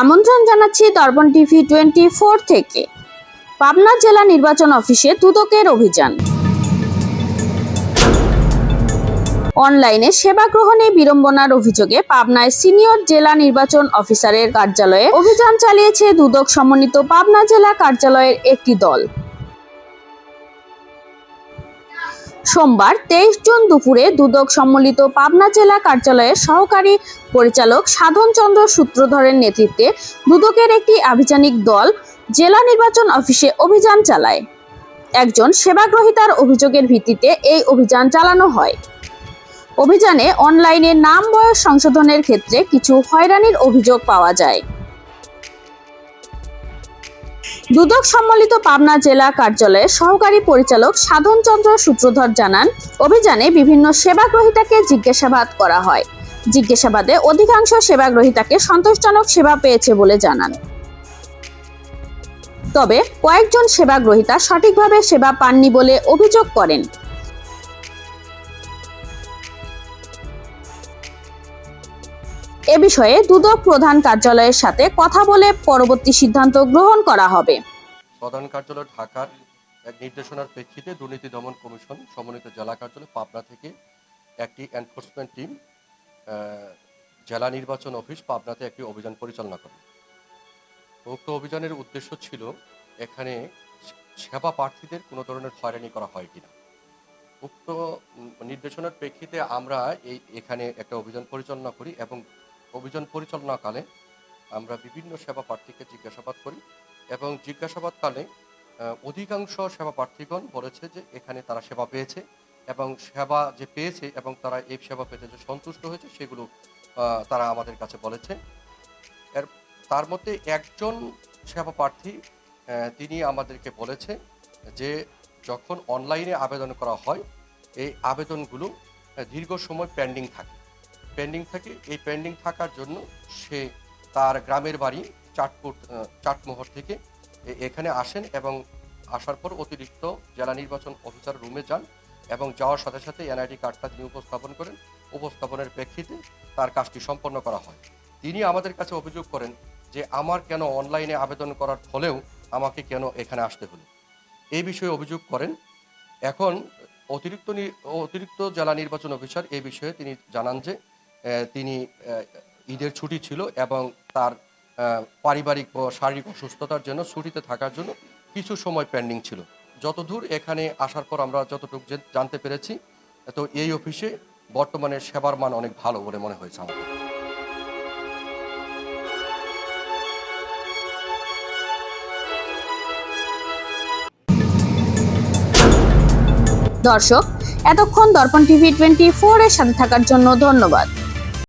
আমন্ত্রণ জানাচ্ছি দর্পণ TV twenty four থেকে। পাবনা জেলা নির্বাচন অফিসে দুদকের অভিযান। অনলাইনে সেবা গ্রহণে বিড়ম্বনার অভিযোগে পাবনায় সিনিয়র জেলা নির্বাচন অফিসারের কার্যালয়ে অভিযান চালিয়েছে দুদক সমন্বিত পাবনা জেলা কার্যালয়ের একটি দল। সোমবার তেইশ জুন দুপুরে দুদক সম্মিলিত পাবনা জেলা কার্যালয়ের সহকারী পরিচালক সাধন চন্দ্র সূত্রধরের নেতৃত্বে দুদকের একটি আভিযানিক দল জেলা নির্বাচন অফিসে অভিযান চালায়। একজন সেবাগ্রহীতার অভিযোগের ভিত্তিতে এই অভিযান চালানো হয়। অভিযানে অনলাইনে নাম বয়স সংশোধনের ক্ষেত্রে কিছু হয়রানির অভিযোগ পাওয়া যায়। দুদক সম্মিলিত পাবনা জেলা কার্যালয়ের সহকারী পরিচালক সাধন চন্দ্র সূত্রধর জানান, অভিযানে বিভিন্ন সেবাগ্রহীতাকে জিজ্ঞাসাবাদ করা হয়। জিজ্ঞাসাবাদে অধিকাংশ সেবাগ্রহীতাকে সন্তোষজনক সেবা পেয়েছে বলে জানান। তবে কয়েকজন সেবাগ্রহীতা সঠিকভাবে সেবা পাননি বলে অভিযোগ করেন। এ বিষয়ে দুদক প্রধান কার্যালয়ের সাথে কথা বলে পরবর্তী সিদ্ধান্ত গ্রহণ করা হবে। প্রধান কার্যালয় ঢাকার এক নির্দেশনার প্রেক্ষিতে দুর্নীতি দমন কমিশন সমন্বিত জেলা কার্যালয় পাবনা থেকে একটি এনফোর্সমেন্ট টিম জেলা নির্বাচন অফিস পাবনাতে একটি অভিযান পরিচালনা করে। উক্ত অভিযানের উদ্দেশ্য ছিল এখানে সেবা প্রার্থীদের কোনো ধরনের হয়রানি করা হয় কিনা। উক্ত নির্দেশনার প্রেক্ষিতে আমরা এই এখানে একটা অভিযান পরিচালনা করি এবং অভিযান পরিচালনাকালে আমরা বিভিন্ন সেবা প্রার্থীকে জিজ্ঞাসাবাদ করি এবং জিজ্ঞাসাবাদকালে অধিকাংশ সেবা প্রার্থীগণ বলেছে যে এখানে তারা সেবা পেয়েছে এবং সেবা যে পেয়েছে এবং তারা এই সেবা পেতে যে সন্তুষ্ট হয়েছে সেগুলো তারা আমাদের কাছে বলেছে। এর, তার মধ্যে একজন সেবা প্রার্থী তিনি আমাদেরকে বলেছে যে যখন অনলাইনে আবেদন করা হয়, এই আবেদনগুলো দীর্ঘ সময় পেন্ডিং থাকে। পেন্ডিং থাকে, এই পেন্ডিং থাকার জন্য সে তার গ্রামের বাড়ি চাটপুর চাটমোহর থেকে এখানে আসেন এবং আসার পর অতিরিক্ত জেলা নির্বাচন অফিসার রুমে যান এবং যাওয়ার সাথে সাথে এনআইডি কার্ডটা তিনি উপস্থাপন করেন। উপস্থাপনের প্রেক্ষিতে তার কাজটি সম্পন্ন করা হয়। তিনি আমাদের কাছে অভিযোগ করেন যে আমার কেন অনলাইনে আবেদন করার ফলেও আমাকে কেন এখানে আসতে হলো। এই বিষয়ে অভিযোগ করেন। এখন অতিরিক্ত অতিরিক্ত জেলা নির্বাচন অফিসার এই বিষয়ে তিনি জানান যে তিনি ঈদের ছুটি ছিল এবং তার পারিবারিক ও শারীরিক অসুস্থতার জন্য ছুটিতে থাকার জন্য কিছু সময় পেন্ডিং ছিল। যতদূর এখানে আসার পর আমরা যতটুকু জানতে পেরেছি, তো এই অফিসে বর্তমানে সেবার মান অনেক ভালো বলে মনে হয়েছে আমাদের। দর্শক, এতক্ষণ দর্পণ টিভি টোয়েন্টি ফোর এর সাথে থাকার জন্য ধন্যবাদ।